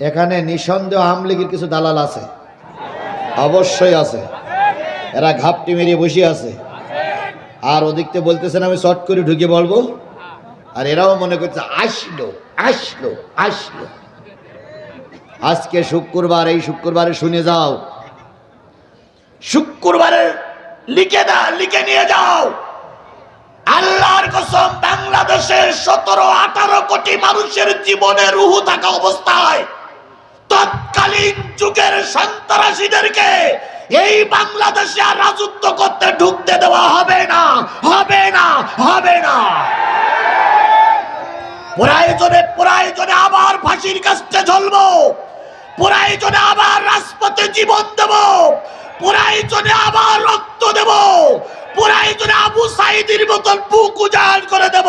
এখানে নিঃসন্দেহ আমলিগের কিছু দালাল আছে। অবশ্যই আছে। এরা ঘাপটি মেরিয়ে বসে আছে। আর ওদিকতে বলতেছেন, আমি শর্ট করে ঢুকে বলব। আর এরাও মনে করছে, আসলো আসলো আসলো। আজকে শুক্রবার, এই শুক্রবারে শুনে যাও। শুক্রবারে লিখে দা লিখে নিয়ে যাও। আল্লাহর কসম, বাংলাদেশের সতেরো আঠারো কোটি মানুষের জীবনে রুহু থাকা অবস্থায় তৎকালীন যুগের সন্ত্রাসীদেরকে এই বাংলাদেশে আর রাজত্ব করতে ঢুকতে দেওয়া হবে না হবে না হবে না। আবার ফাঁসির কাছে ঝলবো, প্রয়োজনে আবার রাজপথে জীবন দেব, প্রয়োজনে আবার রক্ত দেব আবু সাইদির মতন বুক উজাড় করে দেব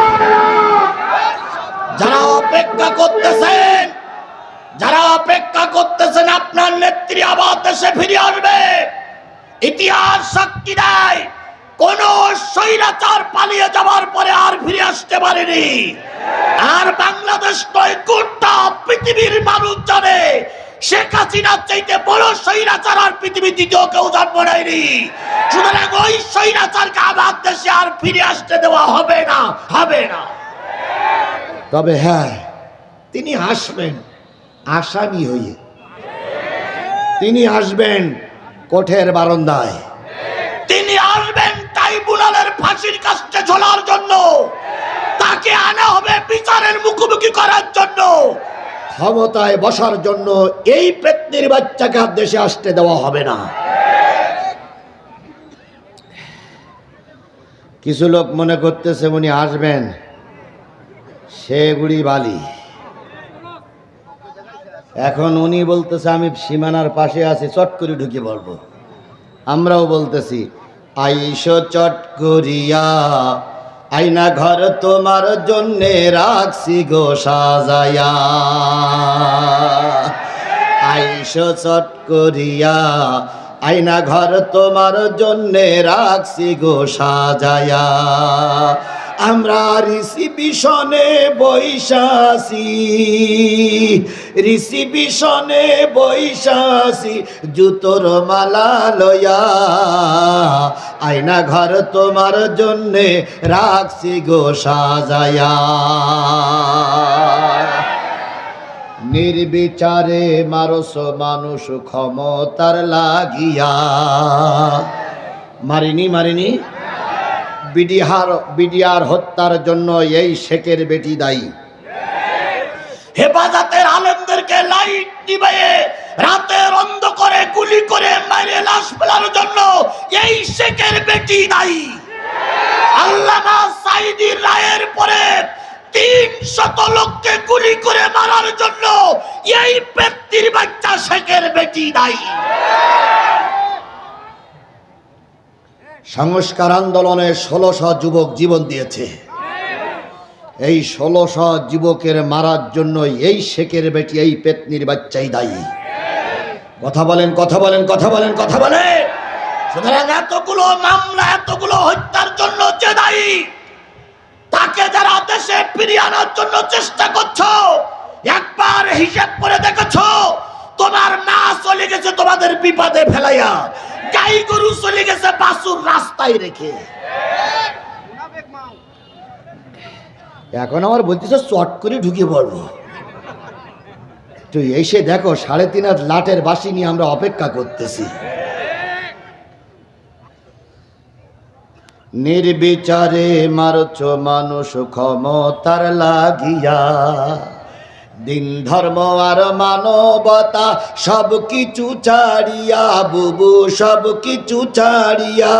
অপেক্ষা করতেছেন। যারা অপেক্ষা করতেছেন, আপনার নেত্রী আবার দেশে ফিরে আসবে। ইতিহাস সাক্ষী দেয়, কোন স্বৈরাচার পালিয়ে যাওয়ার পরে আর ফিরে আসতে পারেনি। আর বাংলাদেশ নয়, গোটা পৃথিবীর মানুষ জানে, শেখ হাসিনার চাইতে বড় স্বৈরাচার আর পৃথিবী দ্বিতীয় কেউ জন্ম নেয়নি। সুতরাং ওই স্বৈরাচারকে আবার দেশে আর ফিরে আসতে দেওয়া হবে না হবে না। তবে হ্যাঁ তিনি আসবেন আসামি হয়ে। তিনি আসবেন কোঠের বারান্দায়। তিনি আসবেন ট্রাইব্যুনালের ফাঁসির কাছে ঝোলার জন্য। তাকে আনা হবে বিচারের মুখোমুখি করার জন্য। ক্ষমতায় বসার জন্য এই পেতনির বাচ্চাকে আর দেশে আসতে দেওয়া হবে না। কিছু লোক মনে করতেছে উনি আসবেন। সেগুড়ি বালি। এখন উনি বলতেছে, আমি সীমানার পাশে আছি, চট করে ঢুকে বলব। আমরাও বলতেছি, আইসো চট করিয়া, আইনা ঘর তোমার জন্যে রাখছি গো সাজায়া। আইসো চট করিয়া, আইনা ঘর তোমার জন্যে রাখছি গো সাজায়া। আমরা রিসিবিশনে বৈশাসি। রিসিবিশনে বৈশাসি, জুতোর মালা লয়া। আয়না ঘর তোমার জন্যে রাখছি গো সাজায়া। নির্বিচারে মারস মানুষ ক্ষমতার লাগিয়া। মারিনি মারিনি বিডিহার বিডিআর হত্যার জন্য এই শেখের বেটি দায়ী। হেফাজতের আলেমদেরকে লাইট দিবে রাতের অন্ধ করে গুলি করে মারে লাশ ফেলার জন্য এই শেখের বেটি দায়ী। আল্লামা সাইদির রায়ের পরে তিন শত লোককে গুলি করে মারার জন্য এই ব্যক্তির বাচ্চা শেখের বেটি দায়ী। সংস্কার আন্দোলনে ষোলোশো যুবক জীবন দিয়েছে। এই ষোলোশো যুবকের মারার জন্য এই শেখের বেটি, এই পেতনির বাচ্চাই দায়ী। কথা বলেন কথা বলেন কথা বলেন কথা বলেন। সুতরাং এতগুলো মামলা, এতগুলো হত্যার জন্য যে দায়ী, তাকে যারা দেশে ফিরিয়ে আনার জন্য চেষ্টা করছ, একবার হিসাব করে দেখেছ তোমার মা চলে গেছে তোমাদের বিপদে ফেলাইয়া। গাই গরু চলে গেছে বাসুর রাস্তায় রেখে। এখন আমার বলতেছে, চট করে ঢুকে পড়ব। তো এসে দেখো, সাড়ে তিন হাত লাটের বাসি নিয়ে আমরা অপেক্ষা করতেছি। নির্বিচারে মারছ মানুষ ক্ষমতার লাগিয়া। দিন ধর্ম আর মানবতা সব কিছু ছাড়িয়া, বুবু সব কিছু ছাড়িয়া।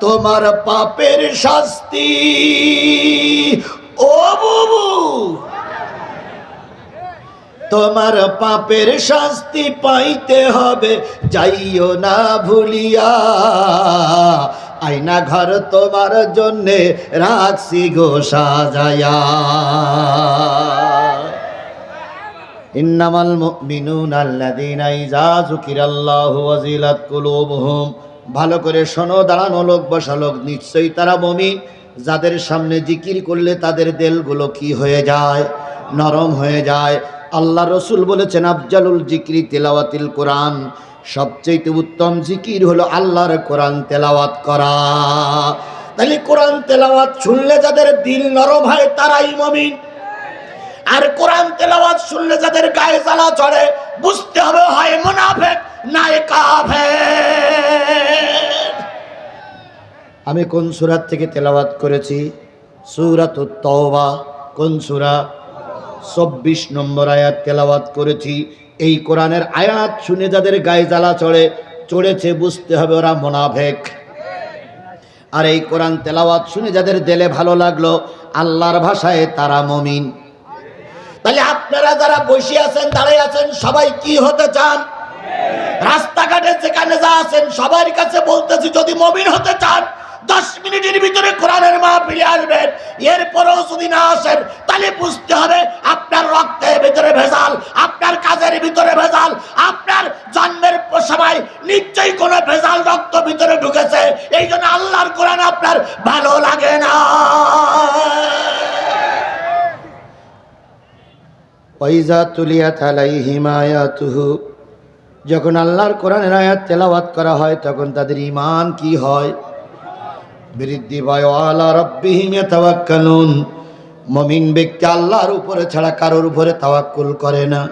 তোমার পাপের শাস্তি, ও বুবু! তোমার পাপের শাস্তি পাইতে হবে, যাইও না ভুলিয়া। আয়না ঘর তোমার জন্যে রাখছি গো সাজায়া। ইন্নামাল মুমিনুনা আল্লাযীনা ইযা যুকিরাল্লাহু ওয়াজিলাত কুলুবুহুম। ভালো করে শোনো, দাঁড়ানো লোক, বসা লোক, নিশ্চয়ই তারা মুমিন। যাদের সামনে জিকির করলে তাদের দেলগুলো কি হয়ে যায়? নরম হয়ে যায়। আল্লাহ রসুল বলেছেন, আফজালুল জিকিরি তেলাওয়াতিল কোরআন। সবচেয়ে উত্তম জিকির হলো আল্লাহর কোরআন তেলাওয়াত করা। তাহলে কোরআন তেলাওয়াত শুনলে যাদের দিল নরম হয় তারাই মমিন। আর কোরআন তেলাওয়াত শুনলে যাদের গায়ে জ্বালা চড়ে বুঝতে হবে হয় মুনাফেক নাই কাফের। আমি কোন সুরাত থেকে তেলাওয়াত করেছি? সুরাত তওবা। কোন সুরা? চব্বিশ নম্বর আয়াত তেলাওয়াত করেছি। এই কোরআনের আয়াত শুনে যাদের গায়ে জ্বালা চড়ে, চড়েছে বুঝতে হবে ওরা মোনাফেক। আর এই কোরআন তেলাওয়াত শুনে যাদের দেলে ভালো লাগল, আল্লাহর ভাষায় তারা মমিন। তাহলে আপনারা যারা বসে আছেন, দাঁড়িয়ে আছেন, সবাই কি হতে চান? রাস্তাঘাটে যেখানে যা আছেন, সবার কাছে বলতেছি, যদি মমিন হতে চান দশ মিনিটের ভিতরে কোরআনের মা ফিরে আসবেন। এরপরেও যদি না আসেন, তাহলে বুঝতে হবে আপনার রক্তের ভিতরে ভেজাল, আপনার কাজের ভিতরে ভেজাল, আপনার জন্মের সময় নিশ্চয়ই কোনো ভেজাল রক্ত ভিতরে ঢুকেছে। এই জন্য আল্লাহর কোরআন আপনার ভালো লাগে না। ওয়াইজা তুলিয়াত আলাইহিম আয়াতুহু। যখন আল্লাহর কোরআনের আয়াত তেলাওয়াত করা হয়, তখন তাদের ইমান কি হয়? বৃদ্ধি পায় আলা রাব্বিহিম ইয়াতাওয়াক্কালুন। মমিন ব্যক্তি আল্লাহর উপরে ছাড়া কারোর উপরে তাওয়াক্কুল করে না।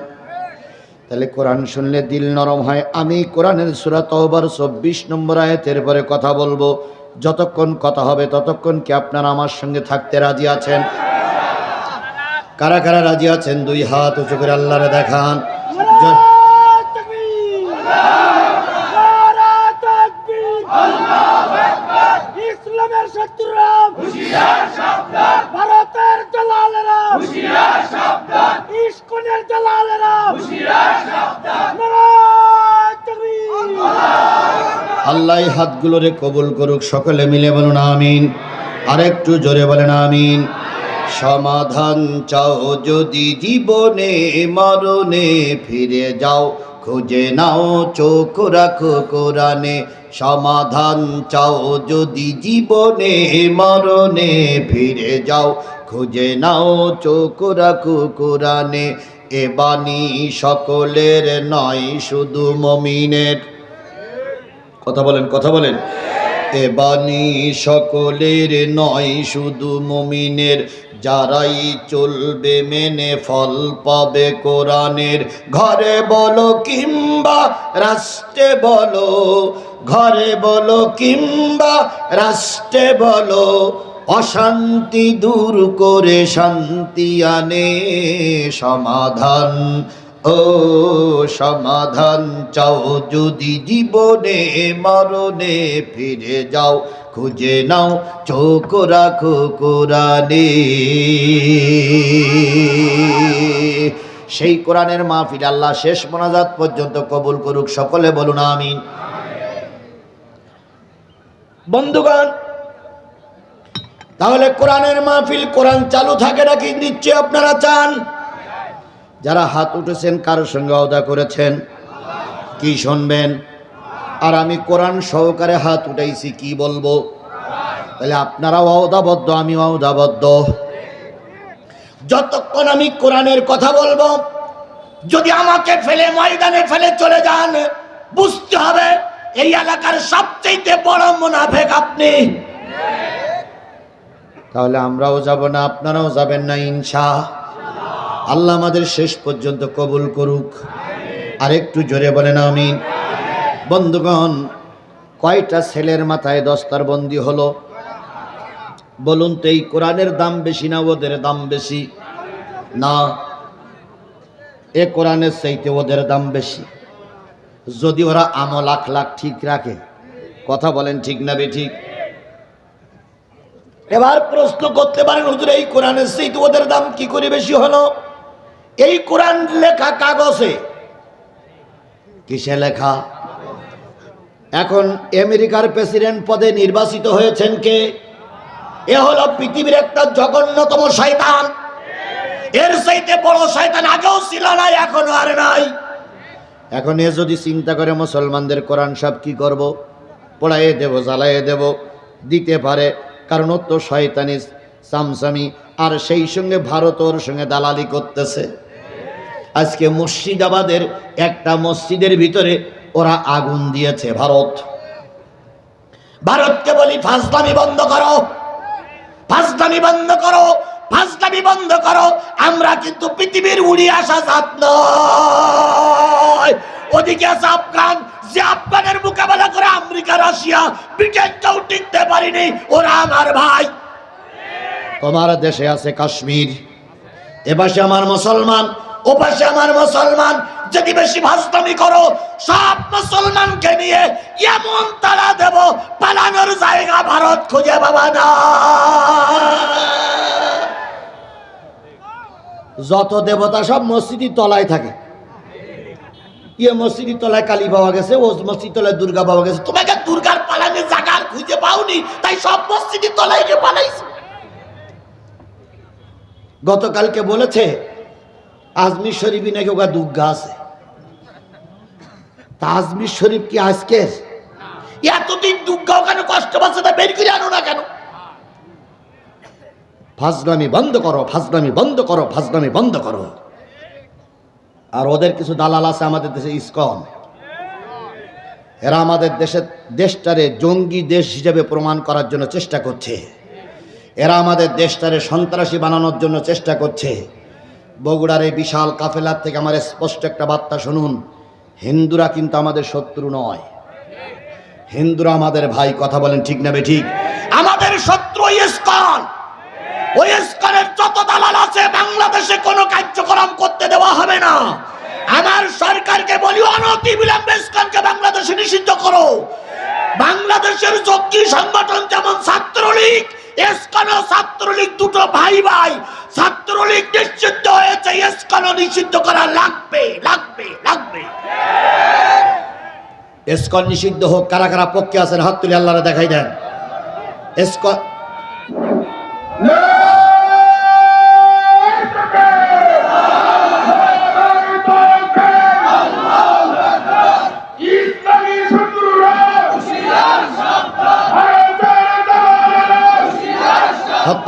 তাহলে কোরআন শুনলে দিল নরম হয়। আমি কোরআনের সূরা তওবার 24 নম্বর আয়াতের পরে কথা বলব। যতক্ষণ কথা হবে ততক্ষণ কি আপনারা আমার সঙ্গে থাকতে রাজি আছেন? কারা কারা রাজি আছেন? দুই হাত উঁচু করে আল্লাহরে দেখান। ভারতের দালালেরা ইস্কনের আল্লাহ হাতগুলোরে কবুল করুক, সকলে মিলে বলুন আমিন। আরেকটু জোরে বলেন আমিন। সমাধান চাও যদি জীবনে, মরণে ফিরে যাও, খুঁজে নাও, চোখ রাখো কোরআনে। সমাধান চাও যদি জীবনে মরণে ফিরে যাও, খুঁজে নাও চোখ রাখো কোরআনে, এ বাণী সকলের নয়, শুধু মমিনের। কথা বলেন কথা বলেন। এ বাণী সকলের নয়, শুধু মুমিনের। যারাই চলবে মেনে ফল পাবে কোরআনের। ঘরে বলো কিংবা রাষ্ট্রে বলো, ঘরে বলো কিংবা রাষ্ট্রে বলো, অশান্তি দূর করে শান্তি আনে সমাধান। ও সমাধান চাও, যদি জীবনে মরণে ফিরে যাও, খুঁজে নাও, চোখ রাখো কোরআনে। সেই কোরআনের মাহফিল আল্লাহ শেষ মোনাজাত পর্যন্ত কবুল করুক, সকলে বলুন আমিন। বন্ধুগণ, তাহলে কোরআনের মাহফিল কোরআন চালু থাকে নাকি নিশ্চয় আপনারা চান? যারা হাত উঠেছেন কারোর সঙ্গে অদা করেছেন? কি শুনবেন? আর আমি কোরআন সহকারে হাত উঠাইছি, কি বলব? তাহলে আপনারাও অদাবদ্ধ আমি অদাবদ্ধ যতক্ষণ আমি কোরআনের কথা বলব, যদি আমাকে ফেলে, ময়দানে ফেলে চলে যান, বুঝতে হবে এই এলাকার সবচেয়ে বড় মুনাফেক আপনি। তাহলে আমরাও যাব না, আপনারাও যাবেন না, ইনশা। আল্লাহ আমাদের শেষ পর্যন্ত কবুল করুক। আর একটু জোরে বলেন আমি বন্ধুগণ, কয়টা ছেলের মাথায় দস্তার বন্দি হলো? বলুন তো, এই কোরআনের দাম বেশি না ওদের দাম বেশি? না, এ কোরআনের চাইতে ওদের দাম বেশি। যদি ওরা আমল লাখ লাখ ঠিক রাখে, কথা বলেন ঠিক না বে ঠিক? এবার প্রশ্ন করতে পারেন, হুজুর, এই কোরআনের চাইতে ওদের দাম কি করে বেশি হলো? এই কোরআন লেখা কাগজে। কিসে লেখা? এখন আমেরিকার প্রেসিডেন্ট পদে নির্বাচিত হয়েছেন কে? এ হলো পৃথিবীর একটা জঘন্যতম শয়তান। এর চাইতে বড় শয়তান আগেও ছিল না, এখনও আর নাই। এখন এ যদি চিন্তা করে মুসলমানদের কোরআন সব কি করব? পড়াইয়ে দেব, জ্বালাইয়ে দেব, দিতে পারে। কারণ তো শয়তানি সামসামি, আর সেই সঙ্গে ভারত ওর সঙ্গে দালালি করতেছে। আজকে মুর্শিদাবাদের একটা মসজিদের ভিতরে ওরা আগুন দিয়েছে, ভারত। ভারতকে বলি, ফাজলামি বন্ধ করো। ফাজলামি বন্ধ করো, ফাজলামি বন্ধ করো। আমরা কিন্তু পৃথিবীর উড়ি আসা জাত নয়। ওদিকে আছে আফগান, যে আফগানের মোকাবেলা করে আমেরিকা, রাশিয়া ব্রিটেনকেও টিকতে পারিনি। ওরা আমার ভাই। তোমার দেশে আছে কাশ্মীর। এপাশে আমার মুসলমান ও পাশে আমার মুসলমান, যদি বেশি ভাস্তামি করো, সব মুসলমানকে নিয়ে এমন তারা দেব, পালানোর জায়গা ভারত খুঁজে বাবা না। যত দেবতা সব মসজিদের তলায় থাকে। ইয়ে মসজিদের তলায় কালী পাওয়া গেছে, ও মসজিদ তলায় দুর্গা পাওয়া গেছে। তোমাকে দুর্গার পালানোর জায়গা খুঁজে পাওনি, তাই সব মসজিদের তলায় গিয়ে পালাইছে। গতকালকে বলেছে আজমির শরীফই নাকি ওগা দুর্গা আছে? তা আজমির শরীফ কি আজকের? এতদিন দুর্গা ওখানে কষ্ট পাচ্ছে তা বের করে আনো না কেন? ফাজলামি বন্ধ করো, ফাজলামি বন্ধ করো, ফাজলামি বন্ধ করো। আর ওদের কিছু দালাল আছে আমাদের দেশে, ইসকন। এরা আমাদের দেশের দেশটারে জঙ্গি দেশ হিসেবে প্রমাণ করার জন্য চেষ্টা করছে। এরা আমাদের দেশটারে সন্ত্রাসী বানানোর জন্য চেষ্টা করছে। বগুড়ার এই বিশাল কাফেলার থেকে আমার স্পষ্ট একটা বার্তা শুনুন। হিন্দুরা কিন্তু আমাদের শত্রু নয়। হিন্দুরা আমাদের ভাই, কথা বলেন ঠিক না ঠিক আমাদের শত্রু ইস্কন। ওই ইস্কনের যত দালাল আছে, বাংলাদেশে কোনো কার্যক্রম করতে দেওয়া হবে না। আমার সরকারকে বলি অনতি বিলম্বে ইস্কনকে বাংলাদেশে নিষিদ্ধ করো। বাংলাদেশের জঙ্গি সংগঠন যেমন ছাত্রলীগ ইস্কন ও ছাত্রলীগ দুটো ভাই ভাই ছাত্রলীগ নিষিদ্ধ হয়েছে ইস্কন নিষিদ্ধ করা লাগবে লাগবে লাগবে? ইস্কন নিষিদ্ধ হোক, কারা কারা পক্ষে আছেন, হাত তুলে আল্লাহরে দেখাই দেন। ইস্কন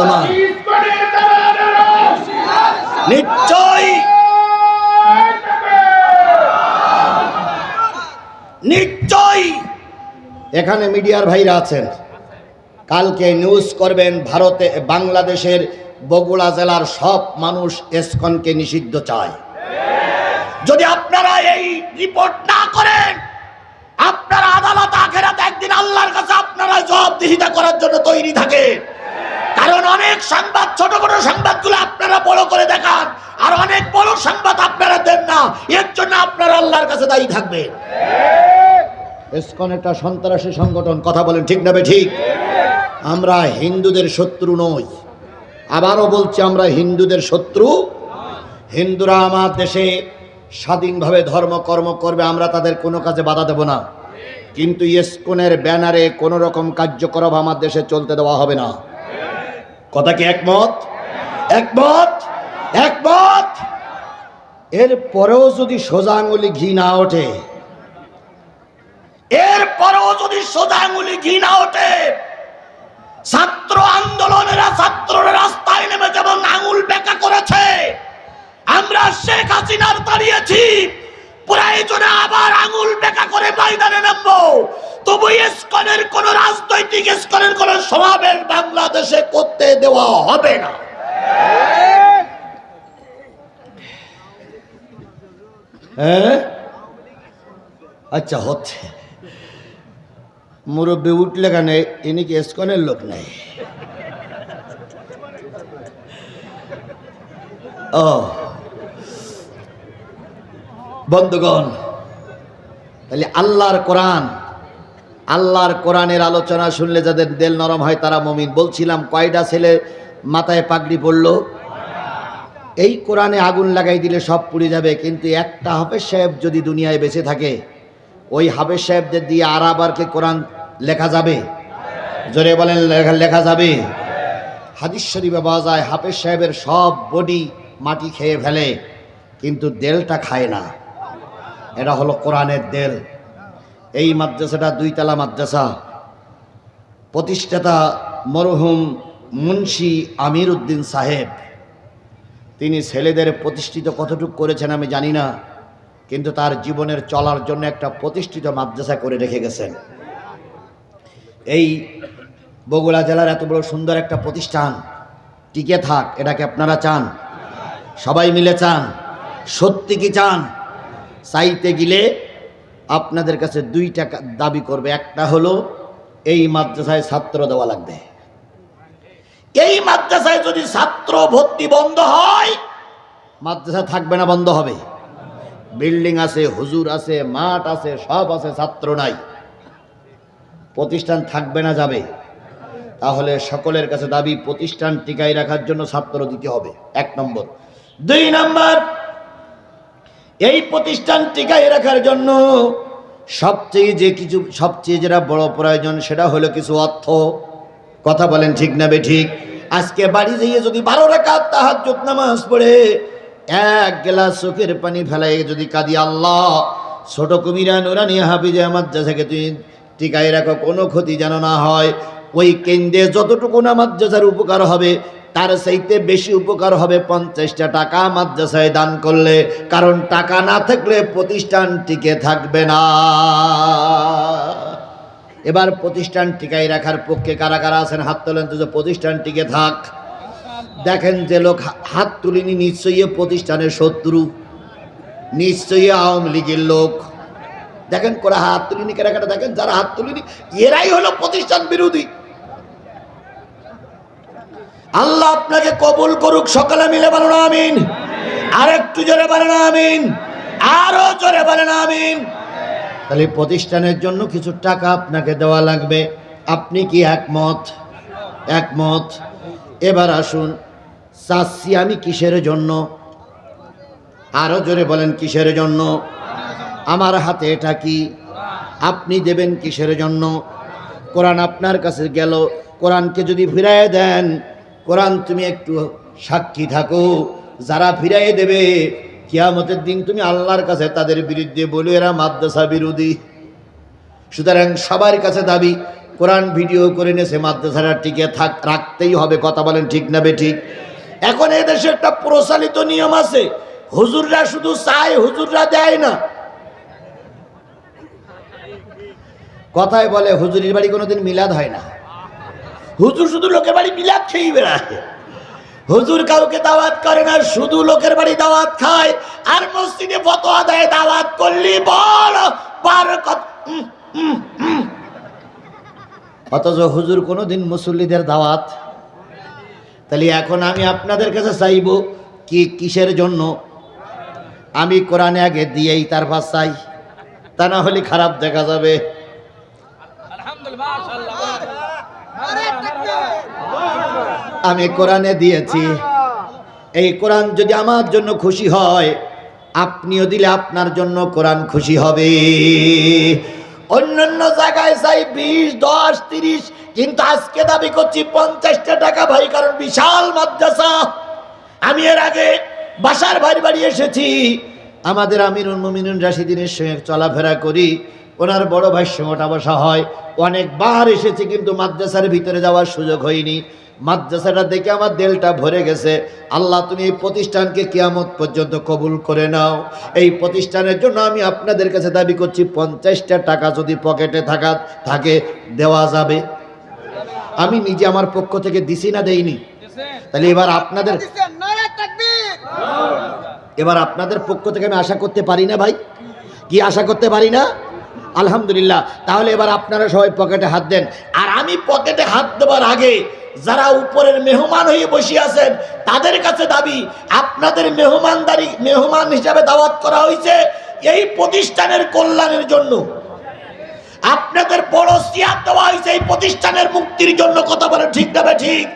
ইসলামী এখানে মিডিয়ার ভাইরা আছেন। কালকে নিউজ করবেন ভারতে, বাংলাদেশের বগুড়া জেলার সব মানুষ এসকনকে নিষিদ্ধ চায়। যদি আপনারা এই রিপোর্ট না করেন, আপনারা আদালত আখেরাত একদিন আল্লাহর কাছে আপনারা জবাবদিহিতা করার জন্য তৈরি থাকে কারণ অনেক সংবাদ, ছোট ছোট সংবাদগুলো আপনারা বড় করে দেখান, আর অনেক বড় সংবাদ আপনারা দেন না, এর জন্য আপনারা আল্লাহর কাছে দায়ী থাকবেন। ইসকন একটা সন্ত্রাসী সংগঠন, কথা বলেন ঠিক না ঠিক? আমরা হিন্দুদের শত্রু নই। আবারও বলছি, আমরা হিন্দুদের শত্রু হিন্দুরা আমার দেশে স্বাধীনভাবে ধর্ম, কর্ম করবে, আমরা তাদের কোনো কাজে বাধা দেব না। কিন্তু ইস্কনের ব্যানারে কোনো রকম কার্যকলাপ আমার দেশে চলতে দেওয়া হবে না। কথা কি একমত? একমত? একমত? এর পরেও যদি সোজা আঙুলি ঘি না ওঠে এর পরেও যদি সোজা আঙুলি ঘি না ওঠে, ছাত্র আন্দোলনেরা ছাত্ররা রাস্তায় নেমে যেমন আঙুল বেঁকা করেছে। আমরা শেখ হাসিনার দাঁড়িয়েছি প্রয়োজনে আবার আঙুল বেঁকা করে ময়দানে নামবো। তবু ইস্কনের কোন রাজনৈতিক ইস্কনের কোন সমাবেশ বাংলাদেশে করতে দেওয়া হবে না। হ্যাঁ? আচ্ছা হচ্ছে। মুরব্বী উঠলে কেন, ইনি কি এসকনের লোক নেই? ও। বন্ধুগণ, তাহলে আল্লাহর কোরআন, আল্লাহর কোরআনের আলোচনা শুনলে যাদের দেল নরম হয় তারা মমিন। বলছিলাম কয়টা ছেলে মাথায় পাগড়ি পড়ল? এই কোরআনে আগুন লাগাই দিলে সব পুড়ে যাবে, কিন্তু একটা হাফেজ সাহেব যদি দুনিয়ায় বেঁচে থাকে ওই হাফেজ সাহেবদের দিয়ে আর আবারকে কোরআন লেখা যাবে? জোরে বলেন, লেখা যাবে? হাদিস শরীফে পাওয়া যায় হাফেজ সাহেবের সব বডি মাটি খেয়ে ফেলে, কিন্তু দেলটা খায় না। এটা হলো কোরআনের দেল। এই মাদ্রাসাটা দুইতলা মাদ্রাসা। প্রতিষ্ঠাতা মরহুম মুন্সি আমির উদ্দিন সাহেব, তিনি ছেলেদের প্রতিষ্ঠিত কতটুকু করেছেন আমি জানি না। কিন্তু তার জীবনের চলার জন্য একটা প্রতিষ্ঠিত মাদ্রাসা করে রেখে গেছেন। এই বগুড়া জেলার এত বড় সুন্দর একটা প্রতিষ্ঠান টিকে থাক, এটাকে আপনারা চান। সবাই মিলে চান। সত্যি কি চান? চাইতে গেলে আপনাদের কাছে দুই টাকা দাবি করবে। একটা হলো, এই মাদ্রাসায় ছাত্র দেওয়া লাগবে। এই মাদ্রাসায় যদি ছাত্র ভর্তি বন্ধ হয়, মাদ্রাসা থাকবে না, বন্ধ হবে। বিল্ডিং আছে, হুজুর আছে, মাঠ আছে, সব আছে, ছাত্র নাই। প্রতিষ্ঠান থাকবে না যাবে। তাহলে সকলের কাছে দাবি, প্রতিষ্ঠান টিকাই রাখার জন্য ছাত্র দিতে হবে। এক নম্বর। দুই নম্বর, এই প্রতিষ্ঠান টিকায় রাখার জন্য সবচেয়ে যে কিছু, সবচেয়ে যেটা বড় প্রয়োজন, সেটা হলো কিছু অর্থ। কথা বলেন ঠিক না বে ঠিক? আজকে বাড়ি যেয়ে যদি বারো রেখা তাহার নামাজ পড়ে এক গ্লাস চোখের পানি ফেলাই যদি কাঁদি আল্লাহ, ছোট কুমিরা নুরানি হাফিজে থেকে তুই টিকায় রাখো, কোনো ক্ষতি যেন না হয়। ওই কেন্দ্রে যতটুকু না মাদ্রাসার উপকার হবে, তার চাইতে বেশি উপকার হবে পঞ্চাশটা টাকা মাদ্রাসায় দান করলে, কারণ টাকা না থাকলে প্রতিষ্ঠান টিকে থাকবে না। এবার প্রতিষ্ঠান টিকাই রাখার পক্ষে কারা কারা আছেন হাত তোলেন তো প্রতিষ্ঠান টিকে থাক। দেখেন যে লোক হাত তুলিনি, নিশ্চয়ই প্রতিষ্ঠানের শত্রু, নিশ্চয়ই আওয়ামী লীগের লোক। দেখেন করে হাত তুলিনি কেনা কেনা দেখেন যারা হাত তুলিনি, এরাই হলো প্রতিষ্ঠান বিরোধী। আল্লাহ আপনাকে কবুল করুক, সকালে মিলে বলেন আমিন। আর একটু জোরে বলেন আমিন। আরও জোরে বলেন আমিন। তাহলে প্রতিষ্ঠানের জন্য কিছু টাকা আপনাকে দেওয়া লাগবে। আপনি কি একমত? একমত। এবার আসুন চাচ্ছি আমি কিসের জন্য? আরও জোরে বলেন, কিসের জন্য? আমার হাতে এটা কি? আপনি দেবেন কিসের জন্য? কোরআন আপনার কাছে গেল। কোরআনকে যদি ফিরাইয়ে দেন, কোরআন তুমি একটু সাক্ষী থাকো। যারা ফিরাইয়ে দেবে, কিয়ামতের দিন তুমি আল্লাহর কাছে তাদের বিরুদ্ধে বলে, এরা মাদ্রাসা বিরোধী। সুতরাং সবার কাছে দাবি, কোরআন ভিডিও করে নেছে মাদ্রাসারা টিকে থাক, রাখতেই হবে। কথা বলেন ঠিক না বে ঠিক? এখন এদেশে একটা প্রচলিত নিয়ম আছে, হুজুররা শুধু চায়, হুজুররা দেয় না। কথায় বলে, হুজুরির বাড়ি কোনোদিন মিলাদ হয় না। হুজুর শুধু লোকের বাড়ি মিলাদ খেয়ে বেড়ায়। হুজুর কাউকে দাওয়াত করে না, শুধু লোকের বাড়ি দাওয়াত খায়। আর মসজিদে ফতোয়া দেয়, দাওয়াত করলি বল। অথচ হুজুর কোনোদিন মুসল্লিদের দাওয়াত তাহলে এখন আমি আপনাদের কাছে চাইব কি কিসের জন্য? আমি কোরআনে আগে দিয়েই তার তারপর চাই, তা না হলে খারাপ দেখা যাবে। আমি কোরআনে দিয়েছি। এই কোরআন যদি আমার জন্য খুশি হয়, আপনিও দিলে আপনার জন্য কোরআন খুশি হবে। অন্যান্য জায়গায় চাই বিশ, দশ, তিরিশ, কিন্তু আজকে দাবি করছি পঞ্চাশটা টাকা ভাই, কারণ বিশাল মাদ্রাসা। আমি এর আগে বাসার ভাই বাড়ি এসেছি। আমাদের আমিরুল মুমিনুন রাশিদিনের সঙ্গে চলাফেরা করি। ওনার বড় ভাইয়ের সঙ্গে ওঠা বসা হয়, অনেকবার এসেছি কিন্তু মাদ্রাসার ভিতরে যাওয়ার সুযোগ হয়নি। মাদ্রাসাটা দেখে আমার দেলটা ভরে গেছে। আল্লাহ, তুমি এই প্রতিষ্ঠানকে কিয়ামত পর্যন্ত কবুল করে নাও। এই প্রতিষ্ঠানের জন্য আমি আপনাদের কাছে দাবি করছি, পঞ্চাশটা টাকা যদি পকেটে থাকা, থাকে, দেওয়া যাবে। আমি নিজে আমার পক্ষ থেকে দিছি না দেইনি? তাহলে এবার আপনাদের এবার আপনাদের পক্ষ থেকে আমি আশা করতে পারি না ভাই? কি আশা করতে পারি না? আলহামদুলিল্লাহ। তাহলে এবার আপনারা সবাই পকেটে হাত দেন। আর আমি পকেটে হাত দেবার আগে যারা উপরের মেহমান হয়ে বসে আছেন, তাদের কাছে দাবি, আপনাদের মেহমানদারি, মেহমান হিসাবে দাওয়াত করা হয়েছে এই প্রতিষ্ঠানের কল্যাণের জন্য। আপনাদের বড় সিয়ার দেওয়া হয়েছে এই প্রতিষ্ঠানের মুক্তির জন্য, কথা বলে ঠিক না বে ঠিক?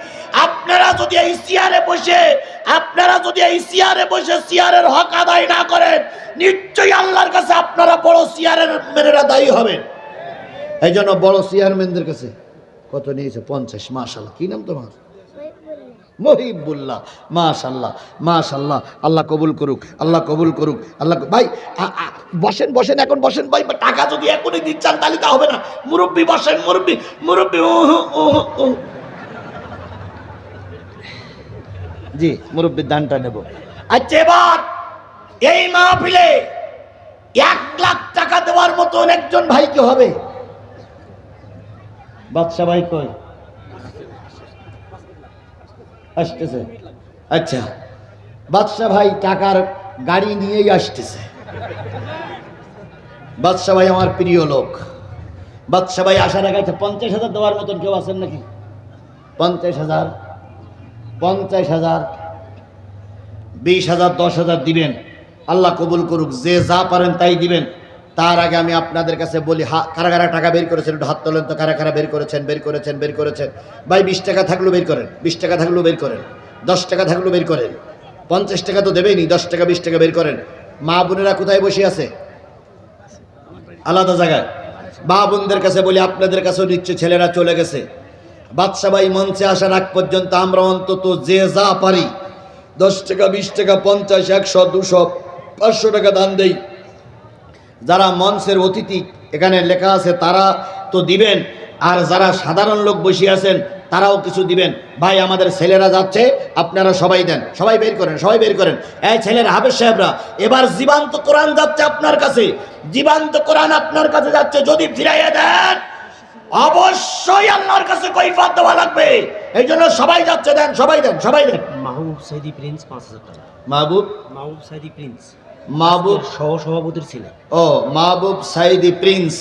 আপনারা যদি এই চেয়ারে বসে, আপনারা যদি এই চেয়ারে বসে চেয়ারের হক আদায় না করেন, নিশ্চয়ই আল্লাহর কাছে আপনারা বড় চেয়ারের মেরেরা দায়ী হবেন। এই জন্য বড় চেয়ারম্যানদের কাছে কত নিয়েছে? পঞ্চাশ মাশাল্লাহ কি নাম তোমার? মহিবুল্লাহ। মাশাল্লাহ মাশাল্লাহ আল্লাহ কবুল করুক আল্লাহ কবুল করুক আল্লাহ ভাই বসেন বসেন এখন বসেন। ভাই টাকা যদি এখনই দিচ্ছেন তাহলে তা হবে না। মুরব্বী বসেন মুরব্বী মুরব্বী ও। জি মুরব্বীর দানটা নেব। আচ্ছা এবার এই মাহফিলে এক লাখ টাকা দেওয়ার মতন একজন ভাই ভাই হবে। বাদশা ভাই কই? আসতেছে। আচ্ছা বাদশা ভাই টাকার গাড়ি নিয়েই আসতেছে। বাদশা ভাই আমার প্রিয় লোক। বাদশা ভাই আসার আগে পঞ্চাশ হাজার দেওয়ার মতন কেউ আছেন নাকি? পঞ্চাশ হাজার পঞ্চাশ হাজার, বিশ হাজার, দশ হাজার দিবেন। আল্লাহ কবুল করুক, যে যা পারেন তাই দিবেন। তার আগে আমি আপনাদের কাছে বলি, হা কারা কারা টাকা বের করেছেন, একটু হাত তোলেন তো, কারা কারা বের করেছেন বের করেছেন বের করেছেন। ভাই, বিশ টাকা থাকলেও বের করেন, বিশ টাকা থাকলেও বের করেন, দশ টাকা থাকলেও বের করেন, পঞ্চাশ টাকা তো দেবেইনি দশ টাকা, বিশ টাকা বের করেন। মা বোনেরা কোথায় বসে আছে? আলাদা জায়গায়। মা বোনদের কাছে বলি, আপনাদের কাছেও নিশ্চয় ছেলেরা চলে গেছে। বাদশা ভাই মঞ্চে আসার আগ পর্যন্ত আমরা অন্তত যে যা পারি, দশ টাকা, বিশ টাকা, পঞ্চাশ, একশো, দুশো, পাঁচশো টাকা দান দেই। যারা মঞ্চের অতিথি এখানে লেখা আছে তারা তো দিবেন। আর যারা সাধারণ লোক বসে আছেন তারাও কিছু দিবেন। ভাই আমাদের ছেলেরা যাচ্ছে আপনারা সবাই দেন। সবাই বের করেন সবাই বের করেন। এই ছেলের হাফেজ সাহেবরা এবার জীবান্ত কোরআন যাচ্ছে আপনার কাছে। জীবান্ত কোরআন আপনার কাছে যাচ্ছে যদি ফিরাইয়া দেন অবশ্যই আল্লাহর কাছে কৈফাত দেওয়া লাগবে। এই জন্য সবাই যাচ্ছে দেন সবাই দেন সবাই দেন। মাহবুব সাইদি প্রিন্স পাঁচ হাজার টাকা। মাহবুব? মাহবুব সাইদি প্রিন্স। মাহবুব সহ সভাপতির ছিলেন ও মাহবুব সাইদি প্রিন্স।